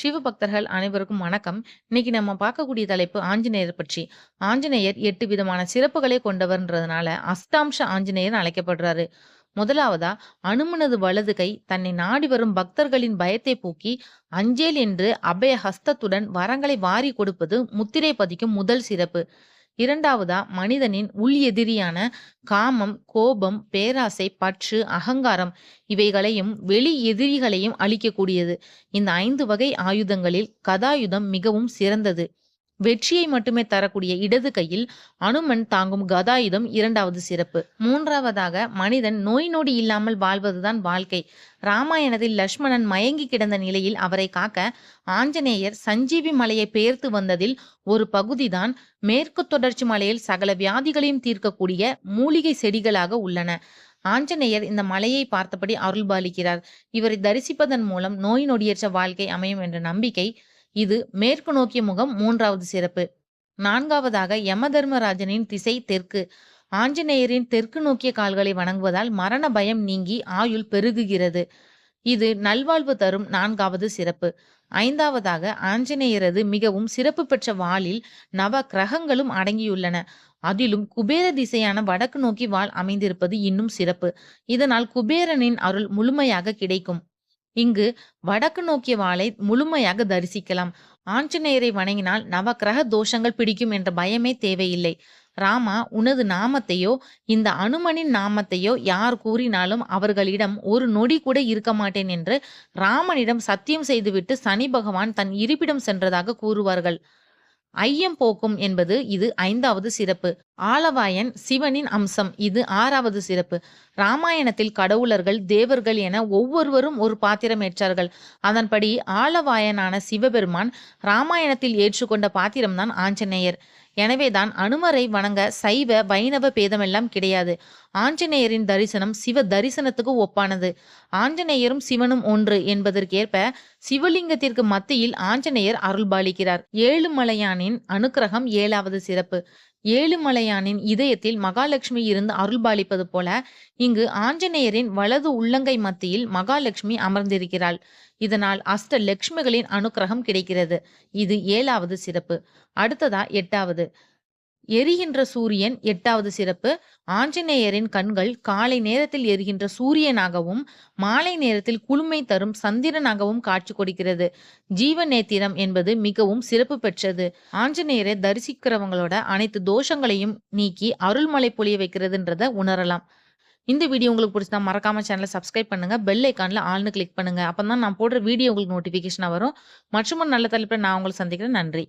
சிவபக்தர்கள் அனைவருக்கும் வணக்கம். இன்னைக்கு நம்ம பார்க்கக்கூடிய தலைப்பு ஆஞ்சநேயர் பற்றி. ஆஞ்சநேயர் எட்டு விதமான சிறப்புகளை கொண்டவர்ன்றதுனால அஷ்டாம்ஷ ஆஞ்சநேயர் அழைக்கப்படுறாரு. முதலாவதா, அனுமனது வலது கை தன்னை நாடி வரும் பக்தர்களின் பயத்தை போக்கி, அஞ்சேல் என்று அபய ஹஸ்தத்துடன் வரங்களை வாரி கொடுப்பது முத்திரை பதிக்கும் முதல் சிறப்பு. இரண்டாவதா, மனிதனின் உள் எதிரியான காமம், கோபம், பேராசை, பற்று, அகங்காரம் இவைகளையும் வெளி எதிரிகளையும் அழிக்கக்கூடியது. இந்த ஐந்து வகை ஆயுதங்களில் கதாயுதம் மிகவும் சிறந்தது. வெற்றியை மட்டுமே தரக்கூடிய இடது கையில் அனுமன் தாங்கும் கதாயுதம் இரண்டாவது சிறப்பு. மூன்றாவதாக, மனிதன் நோய் நொடி இல்லாமல் வாழ்வதுதான் வாழ்க்கை. ராமாயணத்தில் லட்சுமணன் மயங்கி கிடந்த நிலையில் அவரை காக்க ஆஞ்சநேயர் சஞ்சீவி மலையை பெயர்த்து வந்ததில் ஒரு பகுதிதான் மேற்கு தொடர்ச்சி மலையில் சகல வியாதிகளையும் தீர்க்கக்கூடிய மூலிகை செடிகளாக உள்ளன. ஆஞ்சநேயர் இந்த மலையை பார்த்தபடி அருள்பாலிக்கிறார். இவரை தரிசிப்பதன் மூலம் நோய் நொடியற்ற வாழ்க்கை அமையும் என்ற நம்பிக்கை. இது மேற்கு நோக்கிய முகம் மூன்றாவது சிறப்பு. நான்காவதாக, யமதர்மராஜனின் திசை தெற்கு. ஆஞ்சநேயரின் தெற்கு நோக்கிய கால்களை வணங்குவதால் மரண பயம் நீங்கி ஆயுள் பெருகுகிறது. இது நல்வாழ்வு தரும் நான்காவது சிறப்பு. ஐந்தாவதாக, ஆஞ்சநேயரது மிகவும் சிறப்பு பெற்ற வாளில் நவ கிரகங்களும் அடங்கியுள்ளன. அதிலும் குபேர திசையான வடக்கு நோக்கி வாள் அமைந்திருப்பது இன்னும் சிறப்பு. இதனால் குபேரனின் அருள் முழுமையாக கிடைக்கும். இங்கு வடக்கு நோக்கிய வாளை முழுமையாக தரிசிக்கலாம். ஆஞ்சநேயரை வணங்கினால் நவக்கிரக தோஷங்கள் பிடிக்கும் என்ற பயமே தேவையில்லை. ராமா உனது நாமத்தையோ, இந்த அனுமனின் நாமத்தையோ யார் கூறினாலும் அவர்களிடம் ஒரு நொடி கூட இருக்க மாட்டேன் என்று ராமனிடம் சத்தியம் செய்துவிட்டு சனி பகவான் தன் இருப்பிடம் சென்றதாக கூறுவார்கள். ஐயம் போக்கும் என்பது இது ஐந்தாவது சிறப்பு. ஆலவாயன் சிவனின் அம்சம் இது ஆறாவது சிறப்பு. ராமாயணத்தில் கடவுளர்கள், தேவர்கள் என ஒவ்வொருவரும் ஒரு பாத்திரம் ஏற்றார்கள். அதன்படி ஆலவாயனான சிவபெருமான் ராமாயணத்தில் ஏற்றுக்கொண்ட பாத்திரம்தான் ஆஞ்சநேயர். எனவேதான் அனுமரை வணங்க சைவ, வைணவ பேதமெல்லாம் கிடையாது. ஆஞ்சநேயரின் தரிசனம் சிவ தரிசனத்துக்கு ஒப்பானது. ஆஞ்சநேயரும் சிவனும் ஒன்று என்பதற்கேற்ப சிவலிங்கத்திற்கு மத்தியில் ஆஞ்சநேயர் அருள்பாலிக்கிறார். ஏழுமலையானின் அனுக்கிரகம் ஏழாவது சிறப்பு. ஏழுமலையானின் இதயத்தில் மகாலட்சுமி இருந்து அருள்பாலிப்பது போல இங்கு ஆஞ்சநேயரின் வலது உள்ளங்கை மத்தியில் மகாலட்சுமி அமர்ந்திருக்கிறாள். இதனால் அஷ்ட லட்சுமிகளின் அனுக்கிரகம் கிடைக்கிறது. இது ஏழாவது சிறப்பு. அடுத்ததா எட்டாவது. எரிகின்ற சூரியன் எட்டாவது சிறப்பு. ஆஞ்சநேயரின் கண்கள் காலை நேரத்தில் எரிகின்ற சூரியனாகவும், மாலை நேரத்தில் குளுமை தரும் சந்திரனாகவும் காட்சி கொடுக்கிறது. ஜீவநேத்திரம் என்பது மிகவும் சிறப்பு பெற்றது. ஆஞ்சநேயரை தரிசிக்கிறவங்களோட அனைத்து தோஷங்களையும் நீக்கி அருள்மலை பொழிய வைக்கிறதுன்றத உணரலாம். இந்த வீடியோ உங்களுக்கு பிடிச்சிருந்தா மறக்காம சேனலை சப்ஸ்கிரைப் பண்ணுங்க. பெல் ஐகான்ல ஆள்னு கிளிக் பண்ணுங்க. அப்பதான் நான் போடுற வீடியோ உங்களுக்கு நோட்டிஃபிகேஷனா வரும். மற்றும் நல்ல தலைப்பில் நான் உங்கள சந்திக்கிறேன். நன்றி.